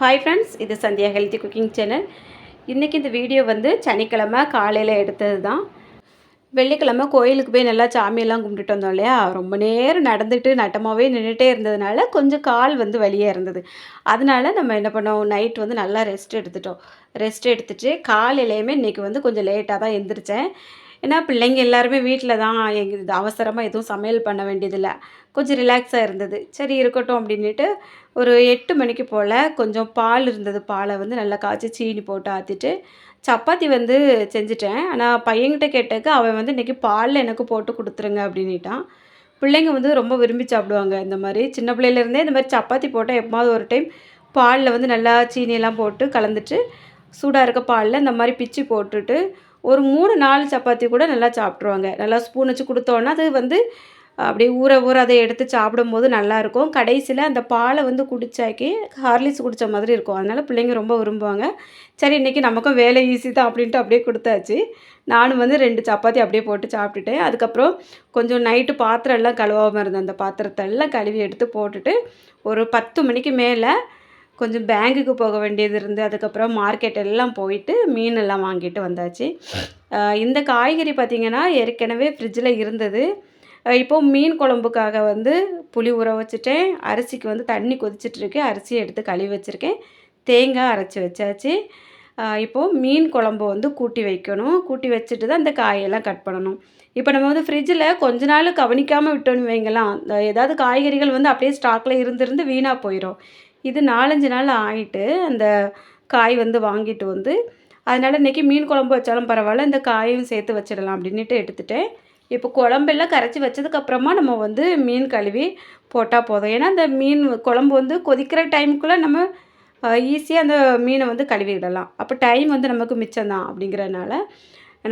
Hi friends இது Sandhya healthy cooking channel இன்றைக்கி இந்த வீடியோ வந்து சனிக்கிழமை காலையில் எடுத்தது தான் வெள்ளிக்கிழமை கோயிலுக்கு போய் நல்லா சாமியெல்லாம் கும்பிட்டுட்டு வந்தோம் இல்லையா? ரொம்ப நேரம் நடந்துட்டு நட்டமாகவே நின்றுட்டே இருந்ததுனால கொஞ்சம் கால் வந்து வழியாக இருந்தது. அதனால நம்ம என்ன பண்ணோம்? நைட் வந்து நல்லா ரெஸ்ட் எடுத்துட்டோம். ரெஸ்ட் எடுத்துட்டு காலையிலையுமே இன்றைக்கி வந்து கொஞ்சம் லேட்டாக தான் எழுந்திரிச்சேன் ஏன்னா பிள்ளைங்க எல்லாருமே வீட்டில் தான் எங்கள் இது அவசரமாக எதுவும் சமையல் பண்ண வேண்டியதில்லை. கொஞ்சம் ரிலாக்ஸாக இருந்தது. சரி இருக்கட்டும் அப்படின்ட்டு ஒரு எட்டு மணிக்கு போல் கொஞ்சம் பால் இருந்தது. பாலை வந்து நல்லா காய்ச்சி சீனி போட்டு ஆற்றிட்டு சப்பாத்தி வந்து செஞ்சுட்டேன். ஆனால் பையன்கிட்ட கேட்டக்கு அவன் வந்து இன்றைக்கி பாலில் எனக்கு போட்டு கொடுத்துருங்க அப்படின்ட்டான் பிள்ளைங்க வந்து ரொம்ப விரும்பி சாப்பிடுவாங்க இந்த மாதிரி. சின்ன பிள்ளையிலேருந்தே இந்த மாதிரி சப்பாத்தி போட்டால் எப்போது ஒரு டைம் பாலில் வந்து நல்லா சீனியெல்லாம் போட்டு கலந்துட்டு சூடாக இருக்க பாலில் இந்த மாதிரி பிச்சு போட்டுட்டு ஒரு மூணு நாலு சப்பாத்தி கூட நல்லா சாப்பிட்ருவாங்க நல்லா ஸ்பூன் வச்சு கொடுத்தோன்னா அது வந்து அப்படியே ஊற ஊற அதை எடுத்து சாப்பிடும்போது நல்லாயிருக்கும் கடைசியில் அந்த பாலை வந்து குடித்தாக்கி ஹார்லிக்ஸ் குடித்த மாதிரி இருக்கும். அதனால் பிள்ளைங்க ரொம்ப விரும்புவாங்க. சரி இன்றைக்கி நமக்கும் வேலை ஈஸி தான் அப்படின்ட்டு அப்படியே கொடுத்தாச்சு. நானும் வந்து ரெண்டு சப்பாத்தி அப்படியே போட்டு சாப்பிட்டுட்டேன். அதுக்கப்புறம் கொஞ்சம் நைட்டு பாத்திரம் எல்லாம் கழுவாமல் இருந்தேன். அந்த பாத்திரத்தை எல்லாம் கழுவி எடுத்து போட்டுட்டு ஒரு பத்து மணிக்கு மேலே கொஞ்சம் பேங்குக்கு போக வேண்டியது இருந்து அதுக்கப்புறம் மார்க்கெட் எல்லாம் போயிட்டு மீன் எல்லாம் வாங்கிட்டு வந்தாச்சு. இந்த காய்கறி பார்த்திங்கன்னா ஏற்கனவே ஃப்ரிட்ஜில் இருந்தது. இப்போது மீன் குழம்புக்காக வந்து புளி ஊற வச்சுட்டேன். அரிசிக்கு வந்து தண்ணி கொதிச்சிட்ருக்கு அரிசியை எடுத்து கழுவி வச்சுருக்கேன். தேங்காய் அரைச்சி வச்சாச்சு. இப்போது மீன் குழம்பு வந்து கூட்டி வைக்கணும். கூட்டி வச்சுட்டு தான் இந்த காயெல்லாம் கட் பண்ணணும். இப்போ நம்ம வந்து ஃப்ரிட்ஜில் கொஞ்ச நாள் கவனிக்காமல் விட்டோன்னு வைங்களாம் ஏதாவது காய்கறிகள் வந்து அப்படியே ஸ்டாக்கில் இருந்திருந்து வீணாக போயிடும் இது நாலஞ்சு நாள் ஆகிட்டு அந்த காய் வந்து வாங்கிட்டு வந்து அதனால் இன்றைக்கி மீன் குழம்பு வச்சாலும் பரவாயில்ல இந்த காயும் சேர்த்து வச்சிடலாம் அப்படின்ட்டு எடுத்துகிட்டேன் இப்போ குழம்பெல்லாம் கரைச்சி வச்சதுக்கப்புறமா நம்ம வந்து மீன் கழுவி போட்டால் போதும். ஏன்னா அந்த மீன் குழம்பு வந்து கொதிக்கிற டைமுக்குள்ளே நம்ம ஈஸியாக அந்த மீனை வந்து கழுவிடலாம் அப்போ டைம் வந்து நமக்கு மிச்சம்தான் அப்படிங்கிறதுனால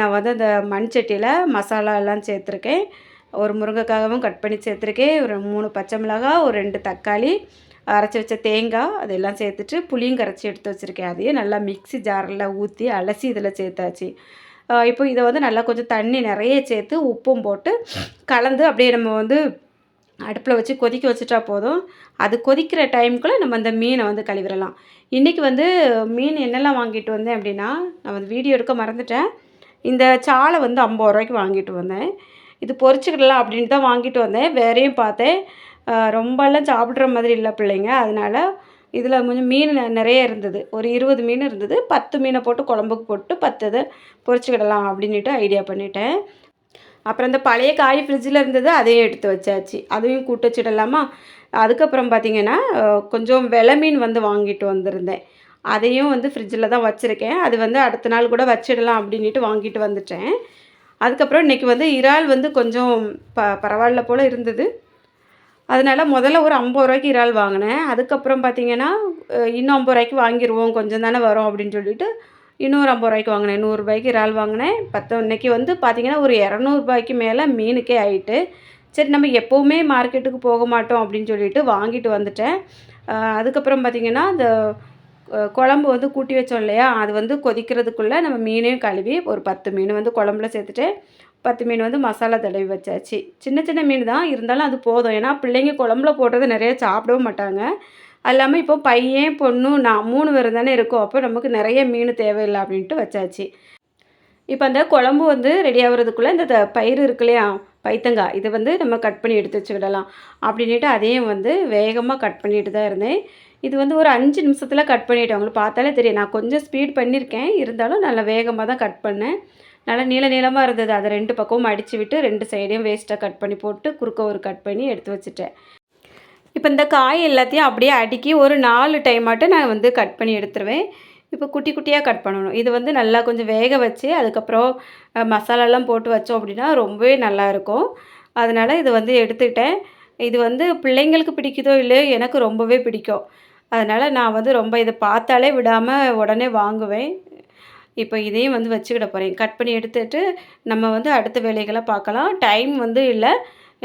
நான் வந்து அந்த மண் சட்டியில் மசாலா எல்லாம் சேர்த்துருக்கேன். ஒரு முருங்கைக்காகவும் கட் பண்ணி சேர்த்துருக்கேன். ஒரு மூணு பச்சை மிளகாய் ஒரு ரெண்டு தக்காளி அரைச்சி வச்ச தேங்காய் அதெல்லாம் சேர்த்துட்டு புளியும் கரைச்சி எடுத்து வச்சுருக்கேன். அதையே நல்லா மிக்ஸி ஜாரில் ஊற்றி அலசி இதில் சேர்த்தாச்சு. இப்போ இதை வந்து நல்லா கொஞ்சம் தண்ணி நிறைய சேர்த்து உப்பும் போட்டு கலந்து அப்படியே நம்ம வந்து அடுப்பில் வச்சு கொதிக்க வச்சுட்டா போதும். அது கொதிக்கிற டைமுக்குள்ளே நம்ம அந்த மீனை வந்து கழுவிடலாம். இன்றைக்கி வந்து மீன் என்னெல்லாம் வாங்கிட்டு வந்தேன் அப்படின்னா நான் வந்து வீடியோ எடுக்க மறந்துட்டேன். இந்த சாலை வந்து ஐம்பது ரூபாய்க்கு வாங்கிட்டு வந்தேன். இது பொறிச்சிக்கிடலாம் அப்படின்ட்டு தான் வாங்கிட்டு வந்தேன். வேறையும் பார்த்தேன். ரொம்பலாம் சாப்பிட்ற மாதிரி இல்லை பிள்ளைங்க. அதனால் இதில் கொஞ்சம் மீன் நிறைய இருந்தது. ஒரு இருபது மீன் இருந்தது. பத்து மீனை போட்டு குழம்புக்கு போட்டு பத்து இதை பொறிச்சிக்கிடலாம் அப்படின்ட்டு ஐடியா பண்ணிட்டேன். அப்புறம் இந்த பழைய காய் ஃப்ரிட்ஜில் இருந்தது அதையும் எடுத்து வச்சாச்சு. அதையும் கூட்டு வச்சிடலாமா அதுக்கப்புறம் பார்த்திங்கன்னா கொஞ்சம் வில மீன் வந்து வாங்கிட்டு வந்திருந்தேன். அதையும் வந்து ஃப்ரிட்ஜில் தான் வச்சுருக்கேன். அது வந்து அடுத்த நாள் கூட வச்சிடலாம் அப்படின்ட்டு வாங்கிட்டு வந்துட்டேன். அதுக்கப்புறம் இன்றைக்கி வந்து இறால் வந்து கொஞ்சம் ப பரவாயில்ல போல் இருந்தது. அதனால் முதல்ல ஒரு ஐம்பது ரூபாய்க்கு இறால் வாங்கினேன். அதுக்கப்புறம் பார்த்திங்கன்னா இன்னும் ஐம்பது ரூபாய்க்கு வாங்கிடுவோம் கொஞ்சம் தானே வரும் அப்படின்னு சொல்லிட்டு இன்னொரு ஐம்பது ரூபாய்க்கு வாங்கினேன். நூறுரூபாய்க்கு இறால் வாங்கினேன். பத்து இன்றைக்கி வந்து பார்த்திங்கன்னா ஒரு இரநூறுபாய்க்கு மேலே மீனுக்கே ஆகிட்டு சரி நம்ம எப்போவுமே மார்க்கெட்டுக்கு போக மாட்டோம் அப்படின்னு சொல்லிட்டு வாங்கிட்டு வந்துட்டேன். அதுக்கப்புறம் பார்த்திங்கன்னா அந்த குழம்பு வந்து கூட்டி வச்சோம் இல்லையா? அது வந்து கொதிக்கிறதுக்குள்ளே நம்ம மீனையும் கழுவி ஒரு பத்து மீன் வந்து குழம்புல சேர்த்துட்டு பத்து மீன் வந்து மசாலா தடவி வச்சாச்சு. சின்ன சின்ன மீன் தான் இருந்தாலும் அது போதும். ஏன்னா பிள்ளைங்க குழம்புல போட்டது நிறைய சாப்பிடவும் மாட்டாங்க. அது இல்லாமல் இப்போ பையன் பொண்ணு நான் மூணு பேர் தானே இருக்கோம். அப்போ நமக்கு நிறைய மீன் தேவையில்லை அப்படின்ட்டு வச்சாச்சு. இப்போ அந்த குழம்பு வந்து ரெடி ஆகிறதுக்குள்ளே இந்த பயிர் இருக்கு இல்லையா? பைத்தங்காய். இதை வந்து நம்ம கட் பண்ணி எடுத்து வச்சுக்கிடலாம் அப்படின்ட்டு அதையும் வந்து வேகமாக கட் பண்ணிட்டு தான் இருந்தேன். இது வந்து ஒரு அஞ்சு நிமிஷத்தில் கட் பண்ணிவிட்டேன் உங்களுக்கு பார்த்தாலே தெரியும். நான் கொஞ்சம் ஸ்பீட் பண்ணியிருக்கேன். இருந்தாலும் நல்லா வேகமாக தான் கட் பண்ணேன். நல்லா நீள நீளமாக இருந்தது. அதை ரெண்டு பக்கமும் அடித்து விட்டு ரெண்டு சைடையும் வேஸ்ட்டாக கட் பண்ணி போட்டு குறுக்க ஒரு கட் பண்ணி எடுத்து வச்சுட்டேன். இப்போ இந்த காய் எல்லாத்தையும் அப்படியே அடுக்கி ஒரு நாலு டைம் நான் வந்து கட் பண்ணி எடுத்துருவேன். இப்போ குட்டி குட்டியாக கட் பண்ணணும். இது வந்து நல்லா கொஞ்சம் வேக வச்சு அதுக்கப்புறம் மசாலாலாம் போட்டு வச்சோம் அப்படின்னா ரொம்பவே நல்லாயிருக்கும் அதனால் இது வந்து எடுத்துக்கிட்டேன். இது வந்து பிள்ளைங்களுக்கு பிடிக்குதோ இல்லையோ எனக்கு ரொம்பவே பிடிக்கும். அதனால் நான் வந்து ரொம்ப இதை பார்த்தாலே விடாமல் உடனே வாங்குவேன். இப்போ இதையும் வந்து வச்சுக்கிட போகிறேன் கட் பண்ணி எடுத்துகிட்டு நம்ம வந்து அடுத்த வேலைகளை பார்க்கலாம். டைம் வந்து இல்லை.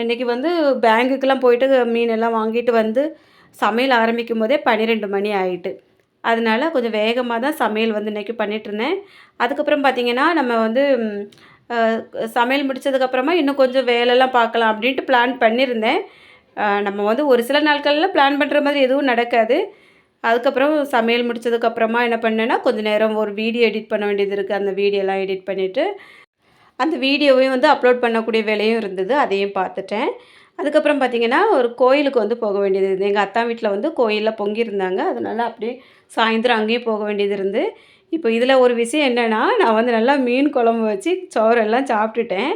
இன்றைக்கி வந்து பேங்குக்கெலாம் போயிட்டு மீன் எல்லாம் வாங்கிட்டு வந்து சமையல் ஆரம்பிக்கும் போதே பன்னிரெண்டு மணி ஆகிட்டு அதனால் கொஞ்சம் வேகமாக தான் சமையல் வந்து இன்றைக்கி பண்ணிகிட்ருந்தேன் அதுக்கப்புறம் பார்த்திங்கன்னா நம்ம வந்து சமையல் முடித்ததுக்கப்புறமா இன்னும் கொஞ்சம் வேலைலாம் பார்க்கலாம் அப்படின்ட்டு பிளான் பண்ணியிருந்தேன். நம்ம வந்து ஒரு சில நாட்களில் பிளான் பண்ணுற மாதிரி எதுவும் நடக்காது. அதுக்கப்புறம் சமையல் முடிச்சதுக்கப்புறமா என்ன பண்ணேன்னா கொஞ்சம் நேரம் ஒரு வீடியோ எடிட் பண்ண வேண்டியது இருக்குது அந்த வீடியோலாம் எடிட் பண்ணிவிட்டு அந்த வீடியோவையும் வந்து அப்லோட் பண்ணக்கூடிய வேலையும் இருந்தது. அதையும் பார்த்துட்டேன். அதுக்கப்புறம் பார்த்திங்கன்னா ஒரு கோயிலுக்கு வந்து போக வேண்டியது இருந்தது. எங்கள் அத்தா வீட்டில் வந்து கோயிலில் பொங்கியிருந்தாங்க. அதனால் அப்படியே சாயந்தரம் அங்கேயும் போக வேண்டியது இருந்து இப்போ இதில் ஒரு விஷயம் என்னென்னா நான் வந்து நல்லா மீன் குழம்பு வச்சு சோறெல்லாம் சாப்பிட்டுட்டேன்.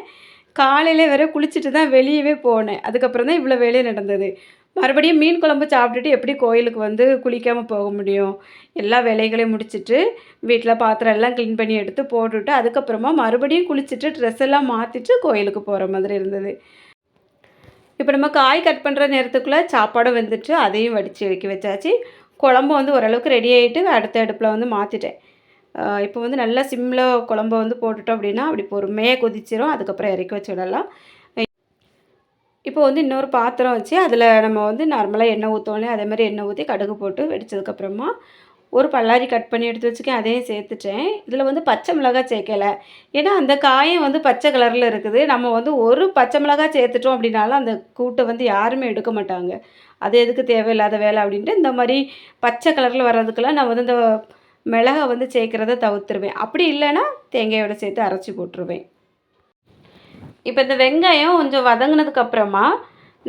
காலையில் வேற குளிச்சுட்டு தான் வெளியவே போனேன். அதுக்கப்புறம் தான் இவ்வளோ வேலையும் நடந்தது. மறுபடியும் மீன் குழம்பு சாப்பிட்டுட்டு எப்படி கோயிலுக்கு வந்து குளிக்காமல் போக முடியும்? எல்லா வேலைகளையும் முடிச்சுட்டு வீட்டில் பாத்திரம் எல்லாம் க்ளீன் பண்ணி எடுத்து போட்டுவிட்டு அதுக்கப்புறமா மறுபடியும் குளிச்சுட்டு ட்ரெஸ் எல்லாம் மாற்றிட்டு கோயிலுக்கு போகிற மாதிரி இருந்தது. இப்போ நம்ம காய் கட் பண்ணுற நேரத்துக்குள்ளே சாப்பாடும் வந்துட்டு அதையும் வடித்து வைக்க வச்சாச்சு. குழம்பு வந்து ஓரளவுக்கு ரெடி ஆகிட்டு அடுத்த அடுப்பில் வந்து மாற்றிட்டேன் இப்போ வந்து நல்லா சிம்மில் குழம்ப வந்து போட்டுட்டோம் அப்படின்னா அப்படி பொறுமையாக கொதிச்சிரும். அதுக்கப்புறம் இறக்கி வச்சு விடலாம் இப்போ வந்து இன்னொரு பாத்திரம் வச்சு அதில் நம்ம வந்து நார்மலாக எண்ணெய் ஊற்றோன்னே அதே மாதிரி எண்ணெய் ஊற்றி கடுகு போட்டு வெடித்ததுக்கப்புறமா ஒரு பல்லாரி கட் பண்ணி எடுத்து வச்சுக்கேன் அதையும் சேர்த்துட்டேன். இதில் வந்து பச்சை மிளகாய் சேர்க்கலை. ஏன்னா அந்த காயம் வந்து பச்சை கலரில் இருக்குது. நம்ம வந்து ஒரு பச்சை மிளகாய் சேர்த்துட்டோம் அப்படின்னாலும் அந்த கூட்டை வந்து யாருமே எடுக்க மாட்டாங்க. அது எதுக்கு தேவையில்லாத வேலை அப்படின்ட்டு இந்த மாதிரி பச்சை கலரில் வர்றதுக்கெல்லாம் நான் வந்து இந்த மிளகா வந்து சேர்க்குறத தவிர்த்துருவேன். அப்படி இல்லைன்னா தேங்காயோட சேர்த்து அரைச்சி போட்டுருவேன். இப்போ இந்த வெங்காயம் கொஞ்சம் வதங்கினதுக்கப்புறமா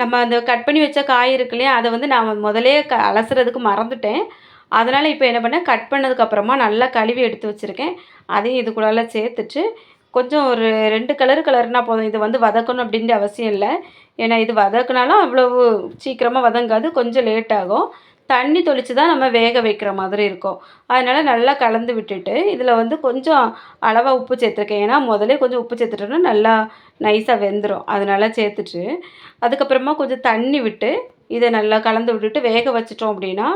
நம்ம அந்த கட் பண்ணி வச்ச காய் இருக்கு இல்லையா அதை வந்து நான் முதலே க அலசுறதுக்கு மறந்துட்டேன். அதனால் இப்போ என்ன பண்ணேன் கட் பண்ணதுக்கப்புறமா நல்லா கழுவி எடுத்து வச்சுருக்கேன். அதையும் இதுக்குள்ளால சேர்த்துட்டு கொஞ்சம் ஒரு ரெண்டு கலர் கலர்னா போதும் இது வந்து வதக்கணும் அப்படின்ற அவசியம் இல்லை. ஏன்னா இது வதக்குனாலும் அவ்வளவு சீக்கிரமாக வதங்காது கொஞ்சம் லேட் ஆகும். தண்ணி தொளித்து தான் நம்ம வேக வைக்கிற மாதிரி இருக்கும். அதனால் நல்லா கலந்து விட்டுட்டு இதில் வந்து கொஞ்சம் அளவாக உப்பு சேர்த்துருக்கேன். ஏன்னா முதலே கொஞ்சம் உப்பு சேர்த்துட்டோன்னா நல்லா நைஸாக வெந்துடும் அதனால் சேர்த்துட்டு அதுக்கப்புறமா கொஞ்சம் தண்ணி விட்டு இதை நல்லா கலந்து விட்டுட்டு வேக வச்சிட்டோம் அப்படின்னா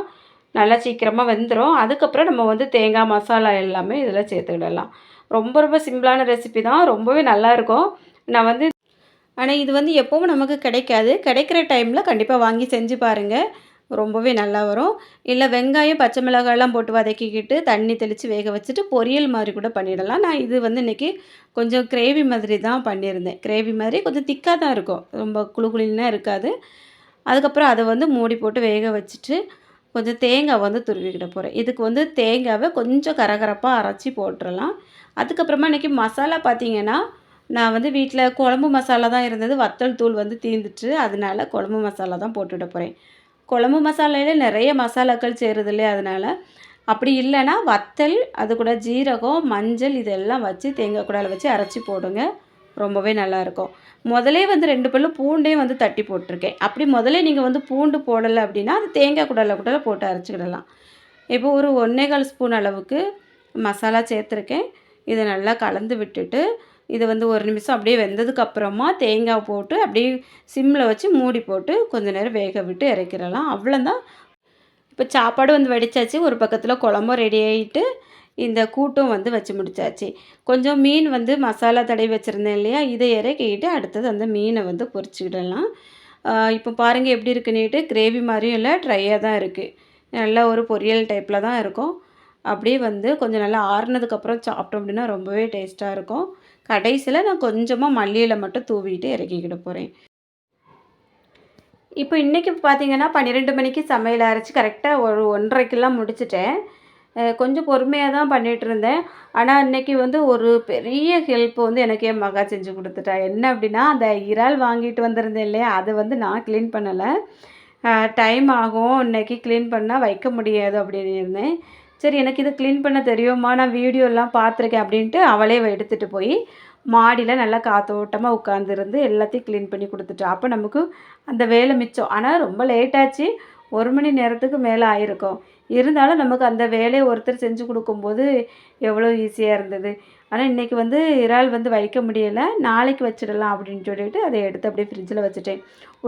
நல்லா சீக்கிரமாக வெந்துடும் அதுக்கப்புறம் நம்ம வந்து தேங்காய் மசாலா எல்லாமே இதில் சேர்த்துக்கிடலாம். ரொம்ப ரொம்ப சிம்பிளான ரெசிபி தான். ரொம்பவே நல்லாயிருக்கும் நான் வந்து ஆனால் இது வந்து எப்போவும் நமக்கு கிடைக்காது. கிடைக்கிற டைமில் கண்டிப்பாக வாங்கி செஞ்சு பாருங்கள் ரொம்பவே நல்லா வரும். இல்லை வெங்காயம் பச்சை மிளகாயெல்லாம் போட்டு வதக்கிக்கிட்டு தண்ணி தெளித்து வேக வச்சுட்டு பொரியல் மாதிரி கூட பண்ணிடலாம். நான் இது வந்து இன்றைக்கி கொஞ்சம் கிரேவி மாதிரி தான் பண்ணியிருந்தேன். கிரேவி மாதிரி கொஞ்சம் திக்காக தான் இருக்கும். ரொம்ப குழு குழிலாம் இருக்காது. அதுக்கப்புறம் அதை வந்து மூடி போட்டு வேக வச்சுட்டு கொஞ்சம் தேங்காய் வந்து துருவிக்கிட போகிறேன் இதுக்கு வந்து தேங்காவை கொஞ்சம் கரகரப்பாக அரைச்சி போட்டுடலாம் அதுக்கப்புறமா இன்றைக்கி மசாலா பார்த்திங்கன்னா நான் வந்து வீட்டில் குழம்பு மசாலா தான் இருந்தது. வத்தல் தூள் வந்து தீந்துட்டு அதனால குழம்பு மசாலா தான் போட்டுவிட போகிறேன் குழம்பு மசாலையில் நிறைய மசாலாக்கள் சேருது இல்லையா அதனால்? அப்படி இல்லைன்னா வத்தல் அது கூட ஜீரகம் மஞ்சள் இதெல்லாம் வச்சு தேங்காய் குடால வச்சு அரைச்சி போடுங்க. ரொம்பவே நல்லாயிருக்கும் முதலே வந்து ரெண்டு பல்லு பூண்டையும் வந்து தட்டி போட்டிருக்கேன். அப்படி முதலே நீங்கள் வந்து பூண்டு போடலை அப்படின்னா அது தேங்காய் குடலை கூட போட்டு அரைச்சிக்கிடலாம். இப்போ ஒரு ஒன்றேகால் ஸ்பூன் அளவுக்கு மசாலா சேர்த்துருக்கேன். இதை நல்லா கலந்து விட்டுட்டு இது வந்து ஒரு நிமிஷம் அப்படியே வெந்ததுக்கப்புறமா தேங்காய் போட்டு அப்படியே சிம்மில் வச்சு மூடி போட்டு கொஞ்சம் நேரம் வேக விட்டு இறக்கிடலாம். அவ்வளோதான் இப்போ சாப்பாடு வந்து வடித்தாச்சு ஒரு பக்கத்தில் குழம்பும் ரெடி ஆகிட்டு இந்த கூட்டும் வந்து வச்சு முடிச்சாச்சு. கொஞ்சம் மீன் வந்து மசாலா தடவி வச்சுருந்தேன் இல்லையா? இதை இறக்கிட்டு அடுத்தது அந்த மீனை வந்து பொறிச்சிக்கிடலாம். இப்போ பாருங்கள் எப்படி இருக்குன்னுட்டு கிரேவி மாதிரியும் இல்லை ட்ரையாக தான் இருக்குது நல்லா ஒரு பொரியல் டைப்பில் தான் இருக்கும். அப்படியே வந்து கொஞ்சம் நல்லா ஆறுனதுக்கப்புறம் சாப்பிட்டோம் அப்படின்னா ரொம்பவே டேஸ்ட்டாக இருக்கும். கடைசியில் நான் கொஞ்சமாக மல்லியில் மட்டும் தூவிட்டு இறக்கிக்கிட போகிறேன் இப்போ இன்றைக்கி பார்த்தீங்கன்னா பன்னிரெண்டு மணிக்கு சமையல் அரைச்சி கரெக்டாக ஒரு ஒன்றரைக்கெல்லாம் முடிச்சிட்டேன். கொஞ்சம் பொறுமையாக தான் பண்ணிகிட்டு இருந்தேன். ஆனால் இன்றைக்கி வந்து ஒரு பெரிய ஹெல்ப் வந்து எனக்கு என் மகா செஞ்சு கொடுத்துட்டா. என்ன அப்படின்னா அந்த இறால் வாங்கிட்டு வந்திருந்தேன் இல்லையா? அதை வந்து நான் க்ளீன் பண்ணலை. டைம் ஆகும். இன்றைக்கி க்ளீன் பண்ணால் வைக்க முடியாது அப்படின்னு இருந்தேன். சரி எனக்கு இது க்ளீன் பண்ண தெரியுமா? நான் வீடியோலாம் பார்த்துருக்கேன் அப்படின்ட்டு அவளே எடுத்துகிட்டு போய் மாடியில் நல்லா காத்தோட்டமாக உட்காந்துருந்து எல்லாத்தையும் க்ளீன் பண்ணி கொடுத்துட்டா. அப்போ நமக்கு அந்த வேலை மிச்சம். ஆனால் ரொம்ப லேட்டாச்சு ஒரு மணி நேரத்துக்கு மேலே ஆயிருக்கும். இருந்தாலும் நமக்கு அந்த வேலையை ஒருத்தர் செஞ்சு கொடுக்கும்போது எவ்வளோ ஈஸியாக இருந்தது. ஆனால் இன்றைக்கி வந்து இறால் வந்து வைக்க முடியலை. நாளைக்கு வச்சிடலாம் அப்படின்னு சொல்லிட்டு அதை எடுத்து அப்படியே ஃப்ரிட்ஜில் வச்சுட்டேன்.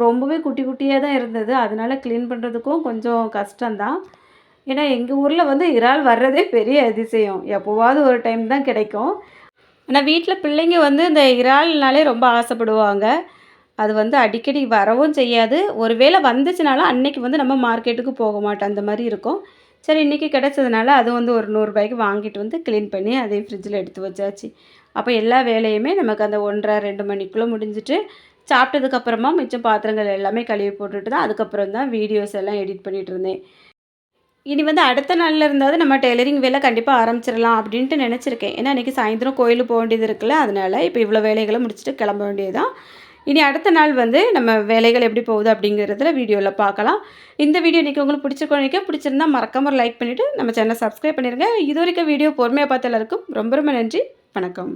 ரொம்பவே குட்டி குட்டியாக தான் இருந்தது. அதனால் க்ளீன் பண்ணுறதுக்கும் கொஞ்சம் கஷ்டம்தான். ஏன்னா எங்கள் ஊரில் வந்து இறால் வர்றதே பெரிய அதிசயம். எப்போவாவது ஒரு டைம் தான் கிடைக்கும். ஆனால் வீட்டில் பிள்ளைங்க வந்து இந்த இறால்னாலே ரொம்ப ஆசைப்படுவாங்க. அது வந்து அடிக்கடி வரவும் செய்யாது. ஒரு வேளை வந்துச்சுனாலும் அன்னைக்கு வந்து நம்ம மார்க்கெட்டுக்கு போக மாட்டோம். அந்த மாதிரி இருக்கும். சரி இன்றைக்கி கிடச்சதுனால அது வந்து ஒரு நூறுரூபாய்க்கு வாங்கிட்டு வந்து க்ளீன் பண்ணி அதையும் ஃப்ரிட்ஜில் எடுத்து வச்சாச்சு. அப்போ எல்லா வேலையுமே நமக்கு அந்த ஒன்றரை ரெண்டு மணிக்குள்ளே முடிஞ்சிட்டு சாப்பிட்டதுக்கப்புறமா மிச்சம் பாத்திரங்கள் எல்லாமே கழுவி போட்டுட்டு தான் அதுக்கப்புறம் தான் வீடியோஸ் எல்லாம் எடிட் பண்ணிகிட்டு இருந்தேன். இனி வந்து அடுத்த நாளில் இருந்தாவது நம்ம டெய்லரிங் வேலை கண்டிப்பாக ஆரம்பிச்சிடலாம் அப்படின்ட்டு நினச்சிருக்கேன். ஏன்னா இன்றைக்கி சாயந்தரம் கோயிலுக்கு போக வேண்டியது இருக்குல்ல அதனால் இப்போ இவ்வளோ வேலைகளை முடிச்சுட்டு கிளம்ப வேண்டியதுதான். இனி அடுத்த நாள் வந்து நம்ம வேலைகள் எப்படி போகுது அப்படிங்கிறதுல வீடியோவில் பார்க்கலாம். இந்த வீடியோ இன்றைக்கி உங்களுக்கு பிடிச்சிருக்கோம் நினைக்க பிடிச்சிருந்தா மறக்காம லைக் பண்ணிவிட்டு நம்ம சேனல் சப்ஸ்கிரைப் பண்ணிடுங்க இது வரைக்கும் வீடியோ பொறுமையாக பார்த்த எல்லாருக்கும் ரொம்ப ரொம்ப நன்றி. வணக்கம்.